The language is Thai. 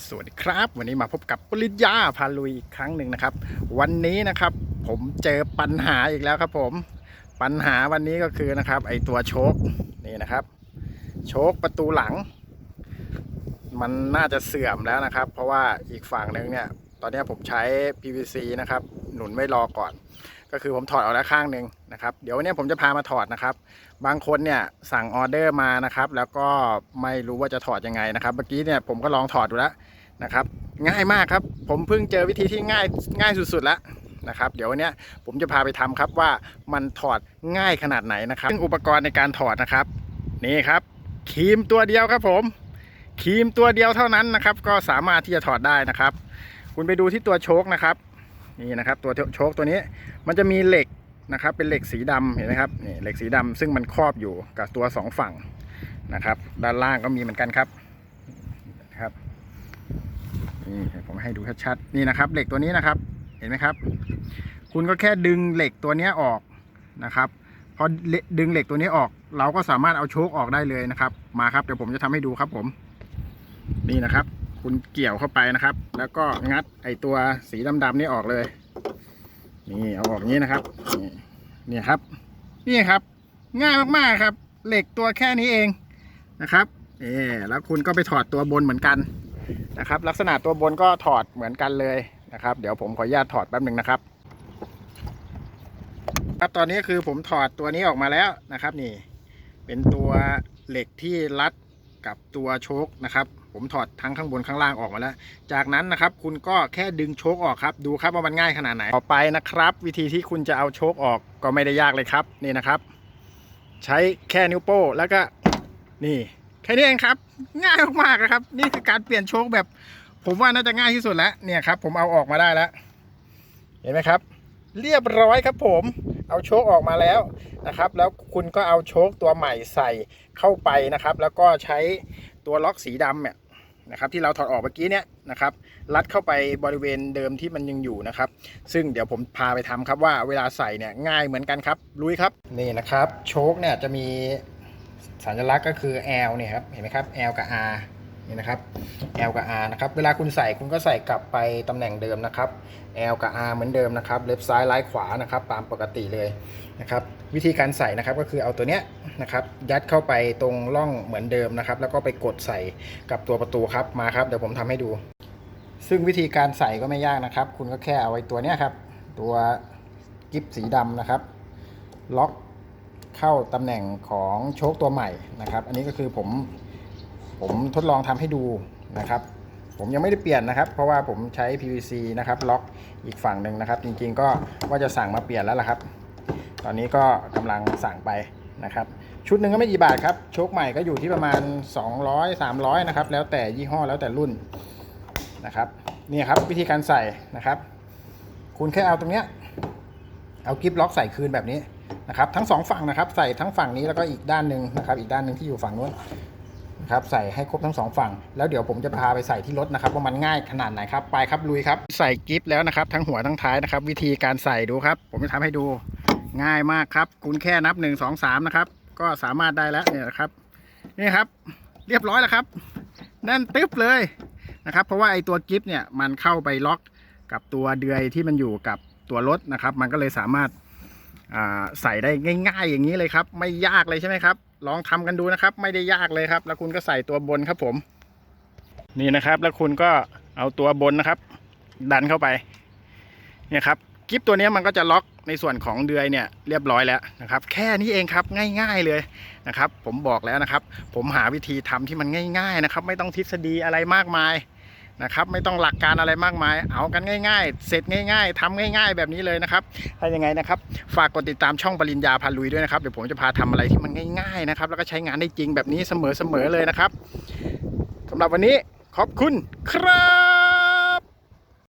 สวัสดีครับ วันนี้มาพบกับปริญญาพาลุยอีกครั้งหนึ่งนะครับ วันนี้นะครับผมเจอปัญหาอีกแล้วครับผม ปัญหาวันนี้ก็คือนะครับ ไอตัวโชคนี่นะครับ โชคประตูหลัง มันน่าจะเสื่อมแล้วนะครับ เพราะว่าอีกฝั่งหนึ่งเนี่ย ตอนนี้ผมใช้ PVC นะครับ หนุนไม่รอก่อน ก็คือผมถอดออกแล้วข้างหนึ่งนะครับเดี๋ยววันนี้ผมจะพามาถอดนะครับ บางคนเนี่ยสั่งออเดอร์มานะครับ แล้วก็ไม่รู้ว่าจะถอดยังไงนะครับเมื่อกี้เนี่ยผมก็ลองถอดดูแล้วนะครับ ง่ายมากครับ ผมเพิ่งเจอวิธีที่ง่ายง่ายสุดๆแล้วนะครับ เดี๋ยววันนี้ผมจะพาไปทำครับว่ามันถอดง่ายขนาดไหนนะครับซึ่งอุปกรณ์ในการถอดนะครับ นี่ครับครีมตัวเดียวครับผมครีมตัวเดียวเท่านั้นนะครับ ก็สามารถที่จะถอดได้นะครับ คุณไปดูที่ตัวโชคนะครับ นี่นะครับตัวโชคตัวนี้มันจะมีเหล็กนะครับเป็นเหล็กสีดำเห็นไหมครับนี่เหล็กสีดำซึ่งมันครอบอยู่กับตัวสองฝั่งนะครับ ด้านล่างก็มีเหมือนกันครับครับนี่ผมให้ดูชัดๆนี่นะครับ เหล็กตัวนี้นะครับเห็นไหมครับ คุณก็แค่ดึงเหล็กตัวนี้ออกนะครับพอดึงเหล็กตัวนี้ออก เราก็สามารถเอาโชคออกได้เลยนะครับ มาครับเดี๋ยวผมจะทำให้ดูครับผมนี่นะครับ คุณเกี่ยวเข้าไปนะครับ แล้วก็งัดไอตัวสีดำๆนี่ออกเลย นี่เอาออกงนี้นะครับนี่นี่ครับ นี่ครับ ง่ายมากๆครับ เหล็กตัวแค่นี้เองนะครับเออแล้วคุณก็ไปถอดตัวบนเหมือนกันนะครับ ลักษณะตัวบนก็ถอดเหมือนกันเลยนะครับ เดี๋ยวผมขออนุญาตถอดแป๊บหนึ่งนะครับ ครับตอนนี้คือผมถอดตัวนี้ออกมาแล้วนะครับ นี่ เป็นตัวเหล็กที่รัด กับตัวโชคนะครับ ผมถอดทั้งข้างบนข้างล่างออกมาแล้ว จากนั้นนะครับ คุณก็แค่ดึงโชคออกครับ ดูครับว่ามันง่ายขนาดไหนต่อไปนะครับ วิธีที่คุณจะเอาโชคออกก็ไม่ได้ยากเลยครับนี่นะครับ ใช้แค่นิ้วโป้แล้วก็นี่แค่นี้เองครับ ง่ายมากๆนะครับ นี่คือการเปลี่ยนโชคแบบ ผมว่าน่าจะง่ายที่สุดแล้วเนี่ยครับ ผมเอาออกมาได้แล้ว เห็นไหมครับ เรียบร้อยครับผม เอาโชคออกมาแล้วนะครับ แล้วคุณก็เอาโชคตัวใหม่ใส่เข้าไปนะครับ แล้วก็ใช้ตัวล็อกสีดำเนี่ยนะครับที่เราถอดออกเมื่อกี้เนี่ยนะครับรัดเข้าไปบริเวณเดิมที่มันยังอยู่นะครับ ซึ่งเดี๋ยวผมพาไปทำครับว่าเวลาใส่เนี่ยง่ายเหมือนกันครับลุยครับนี่นะครับ โชคเนี่ยจะมีสัญลักษณ์ก็คือ L เนี่ยครับเห็นไหมครับ L กับ R นี่นะครับ L กับ R นะครับ เวลาคุณใส่คุณก็ใส่กลับไปตำแหน่งเดิมนะครับ L กับ R เหมือนเดิมนะครับ เล็บซ้ายไล่ขวานะครับ ตามปกติเลยนะครับ วิธีการใส่นะครับก็คือเอาตัวเนี้ยนะครับ ยัดเข้าไปตรงร่องเหมือนเดิมนะครับ แล้วก็ไปกดใส่กับตัวประตูครับ มาครับ เดี๋ยวผมทำให้ดู ซึ่งวิธีการใส่ก็ไม่ยากนะครับ คุณก็แค่เอาไว้ตัวเนี้ยครับ ตัวกิฟสีดำนะครับ ล็อกเข้าตำแหน่งของโชคตัวใหม่นะครับ อันนี้ก็คือผม ผมทดลองทำให้ดูนะครับ ผมยังไม่ได้เปลี่ยนนะครับ เพราะว่าผมใช้ PVC นะครับ ล็อกอีกฝั่งหนึ่งนะครับ จริงๆก็ว่าจะสั่งมาเปลี่ยนแล้วล่ะครับ ตอนนี้ก็กำลังสั่งไปนะครับ ชุดหนึ่งก็ไม่กี่บาทครับโชคใหม่ก็อยู่ที่ประมาณ 200 300นะครับแล้วแต่ยี่ห้อแล้วแต่รุ่นนะครับนี่ครับวิธีการใส่นะครับ คุณแค่เอาตรงเนี้ยเอากิฟล็อกใส่คืนแบบนี้นะครับ ทั้งสองฝั่งนะครับ ใส่ทั้งฝั่งนี้แล้วก็อีกด้านหนึ่งนะครับ อีกด้านหนึ่งที่อยู่ฝั่งนู้น นะครับ ใส่ให้ครบทั้งสองฝั่ง แล้วเดี๋ยวผมจะพาไปใส่ที่รถนะครับว่ามันง่ายขนาดไหนครับ ไปครับลุยครับ ใส่กิฟแล้วนะครับ ทั้งหัวทั้งท้ายนะครับ วิธีการใส่ดูครับ ผมจะทำให้ดูง่ายมากครับ คุณแค่นับหนึ่งสองสามนะครับ ก็สามารถได้แล้วเนี่ยนะครับ นี่ครับ เรียบร้อยแล้วครับ แน่นตึ๊บเลยนะครับ เพราะว่าไอตัวกิฟเนี่ยมันเข้าไปล็อกกับตัวเดือยที่มันอยู่กับตัวรถนะครับ มันก็เลยสามารถ ใส่ได้ง่าย ๆ อย่างนี้เลยครับ ไม่ยากเลยใช่ไหมครับ ลองทำกันดูนะครับ ไม่ได้ยากเลยครับ แล้วคุณก็ใส่ตัวบนครับผม นี่นะครับ แล้วคุณก็เอาตัวบนนะครับ ดันเข้าไป เนี่ยครับกิฟตัวนี้มันก็จะล็อกในส่วนของเดือยเนี่ยเรียบร้อยแล้วนะครับ แค่นี้เองครับง่าย ๆเลยนะครับ ผมบอกแล้วนะครับ ผมหาวิธีทำที่มันง่าย ๆนะครับ ไม่ต้องทฤษฎีอะไรมากมาย นะครับ ไม่ต้องหลักการอะไรมากมาย เอากันง่ายๆ เสร็จง่าย ๆทำง่าย ๆ แบบนี้เลยนะครับถ้ายังไงนะครับ ฝากกดติดตามช่องปริญญาพาลุยด้วยนะครับ เดี๋ยวผมจะพาทำอะไรที่มันง่ายๆนะครับ แล้วก็ใช้งานได้จริงแบบนี้เสมอๆเลยนะครับสำหรับวันนี้ขอบคุณครับ